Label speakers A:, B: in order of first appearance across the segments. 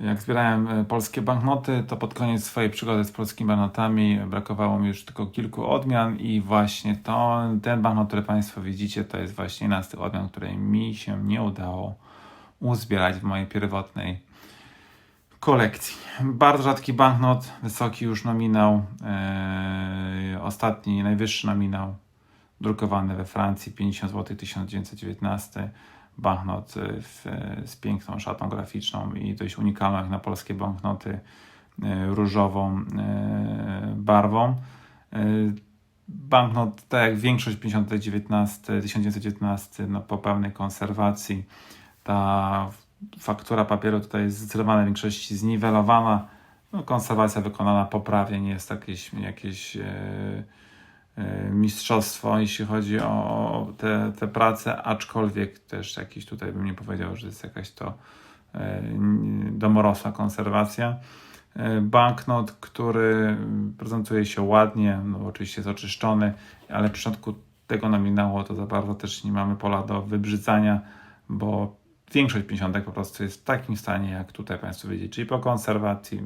A: Jak zbierałem e, polskie banknoty, to pod koniec swojej przygody z polskimi banknotami brakowało mi już tylko kilku odmian i właśnie to, ten banknot, który Państwo widzicie, to jest właśnie jedna z tych odmian, której mi się nie udało uzbierać w mojej pierwotnej kolekcji. Bardzo rzadki banknot, wysoki już nominał, e, ostatni, najwyższy nominał, drukowany we Francji, 50 zł 1919. Banknot e, w, z piękną szatą graficzną i dość unikalną jak na polskie banknoty, e, różową e, barwą. Banknot, tak jak większość 5019, 1919, no, po pełnej konserwacji, ta faktura papieru tutaj jest w zdecydowanej większości zniwelowana. No, konserwacja wykonana poprawnie, nie jest jakieś, jakieś mistrzostwo, jeśli chodzi o te, te prace, aczkolwiek też jakiś tutaj bym nie powiedział, że jest jakaś to e, domorosła konserwacja. E, Banknot, który prezentuje się ładnie, no oczywiście jest oczyszczony, ale w przypadku tego nominału to za bardzo też nie mamy pola do wybrzydzania, bo większość 50 po prostu jest w takim stanie, jak tutaj Państwo widzicie, czyli po konserwacji,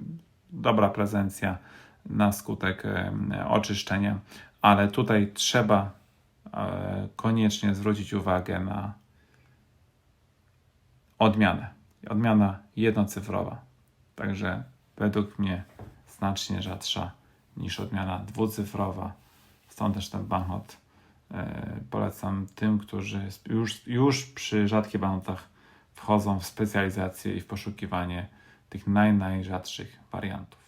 A: dobra prezencja na skutek e, oczyszczenia, ale tutaj trzeba e, koniecznie zwrócić uwagę na odmianę. Odmiana jednocyfrowa. Także według mnie znacznie rzadsza niż odmiana dwucyfrowa. Stąd też ten banknot e, polecam tym, którzy już, już przy rzadkich banknotach wchodzą w specjalizację i w poszukiwanie tych naj, najrzadszych wariantów.